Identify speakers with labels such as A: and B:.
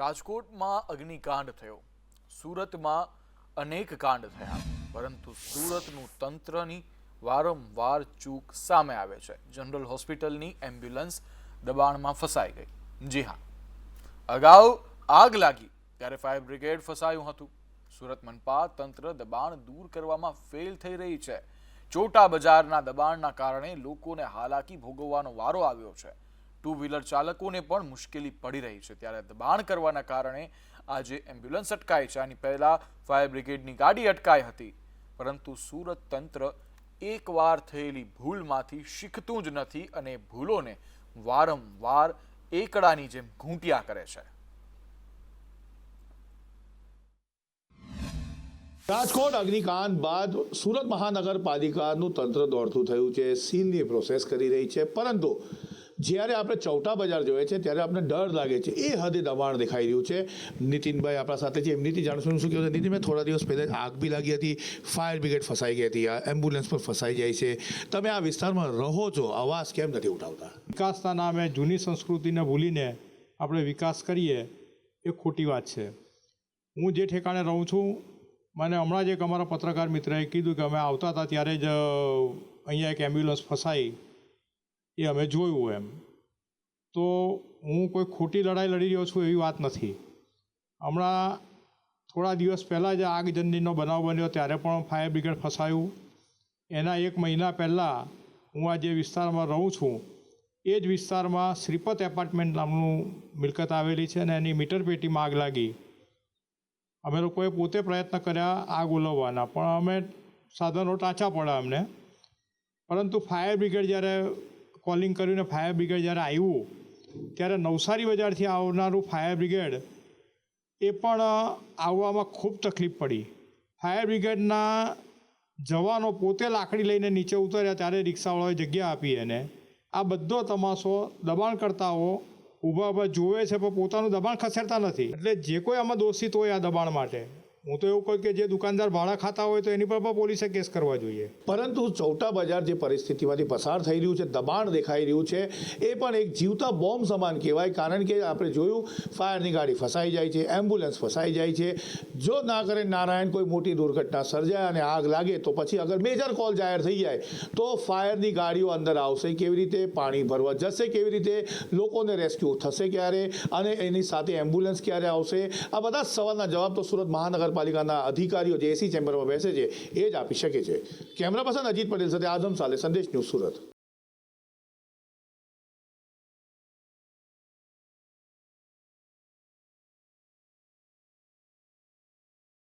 A: રાજકોટમાં અગ્નિકાંડ થયો. સુરતમાં અનેક કાંડ થયા, પરંતુ સુરતનું તંત્રની વારંવાર ચૂક સામે આવે છે. જનરલ હોસ્પિટલની એમ્બ્યુલન્સ દબાણમાં ફસાઈ ગઈ. જી હા. અગાઉ આગ લાગી, ત્યારે ફાયર બ્રિગેડ ફસાયું હતું. સુરત મનપા તંત્ર દબાણ દૂર કરવામાં ફેલ થઈ રહી છે. ચોટા બજારના દબાણના કારણે લોકોને હાલાકી ભોગવવાનો વારો આવ્યો છે. ટુ વ્હીલર ચાલકોને પણ મુશ્કેલી પડી રહી છે. ત્યારે દબાણ કરવાના કારણે આજે એમ્બ્યુલન્સ અટકાય છે. આની પહેલા ફાયર બ્રિગેડની ગાડી અટકાઈ હતી. પરંતુ સુરત તંત્ર એકવાર થયેલી ભૂલમાંથી શીખતું જ નથી અને ભૂલોને વારંવાર એકડાની જેમ ઘૂંટ્યા કરે છે.
B: રાજકોટ અગ્નિકાંડ બાદ સુરત મહાનગરપાલિકાનું તંત્ર દોડતું થયું છે. સીલની પ્રોસેસ કરી રહી છે. પરંતુ જ્યારે આપણે ચૌટા બજાર જોઈએ છે, ત્યારે આપણે ડર લાગે છે. એ હદે દબાણ દેખાઈ રહ્યું છે. નીતિનભાઈ આપણા સાથે છે. એમનીથી જાણશું શું કહ્યું નીતિનભાઈ થોડા દિવસ પહેલાં આગ બી લાગી હતી. ફાયર બ્રિગેડ ફસાઈ ગઈ હતી. એમ્બ્યુલન્સ પર ફસાઈ જાય છે. તમે આ વિસ્તારમાં રહો છો. અવાજ કેમ નથી ઉઠાવતા?
C: વિકાસના નામે જૂની સંસ્કૃતિને ભૂલીને આપણે વિકાસ કરીએ, એ ખોટી વાત છે. હું જે ઠેકાણે રહું છું, મને હમણાં જ એક અમારા પત્રકાર મિત્રએ કીધું કે અમે આવતા હતા ત્યારે જ અહીંયા એક એમ્બ્યુલન્સ ફસાઈ. એ અમે જોયું એમ. તો હું કોઈ ખોટી લડાઈ લડી રહ્યો છું એવી વાત નથી. હમણાં થોડા દિવસ પહેલાં જ આગજનીનો બનાવ બન્યો, ત્યારે પણ ફાયર બ્રિગેડ ફસાયું. એના એક મહિના પહેલાં હું આ જે વિસ્તારમાં રહું છું, એ જ વિસ્તારમાં શ્રીપત એપાર્ટમેન્ટ નામનું મિલકત આવેલી છે અને એની મીટર પેટીમાં આગ લાગી. અમે લોકોએ પોતે પ્રયત્ન કર્યા આગ ઓલવવાના, પણ અમે સાધનો ટાંચા પડ્યા અમને. પરંતુ ફાયર બ્રિગેડ જ્યારે કોલિંગ કર્યું ને ફાયર બ્રિગેડ જ્યારે આવ્યું, ત્યારે નવસારી બજારથી આવનારું ફાયર બ્રિગેડ એ પણ આવવામાં ખૂબ તકલીફ પડી. ફાયર બ્રિગેડના જવાનો પોતે લાકડી લઈને નીચે ઉતર્યા ત્યારે રિક્ષાવાળાએ જગ્યા આપી એને. આ બધો તમાશો દબાણકર્તાઓ ઊભા ઊભા જોવે છે પણ પોતાનું દબાણ ખસેડતા નથી. એટલે જે કોઈ આમાં દોષિત હોય આ દબાણ માટે. હું તો એવું કહું કે જે દુકાનદાર ભાડા ખાતા હોય તો એની પર પણ પોલીસે કેસ કરવા જોઈએ.
B: પરંતુ ચૌટા બજાર જે પરિસ્થિતિમાંથી પસાર થઈ રહ્યું છે, દબાણ દેખાઈ રહ્યું છે, એ પણ એક જીવતા બોમ્બ સમાન કહેવાય. કારણ કે આપણે જોયું, ફાયરની ગાડી ફસાઈ જાય છે, એમ્બ્યુલન્સ ફસાઈ જાય છે. જો ના કરે નારાયણ, કોઈ મોટી દુર્ઘટના સર્જાય અને આગ લાગે, તો પછી અગર મેજર કોલ જાહેર થઈ જાય, તો ફાયરની ગાડીઓ અંદર આવશે. કેવી રીતે પાણી ભરવા જશે, કેવી રીતે લોકોને રેસ્ક્યુ થશે ક્યારે, અને એની સાથે એમ્બ્યુલન્સ ક્યારે આવશે? આ બધા સવાલના જવાબ તો સુરત મહાનગરપાલિકાના અધિકારીઓ જે એસી ચેમ્બરમાં બેસે છે, એ જ આપી શકે છે. કેમેરા પર્સન અજીત પટેલ સાથે આઝમ સાલે, સંદેશ ન્યૂઝ સુરત.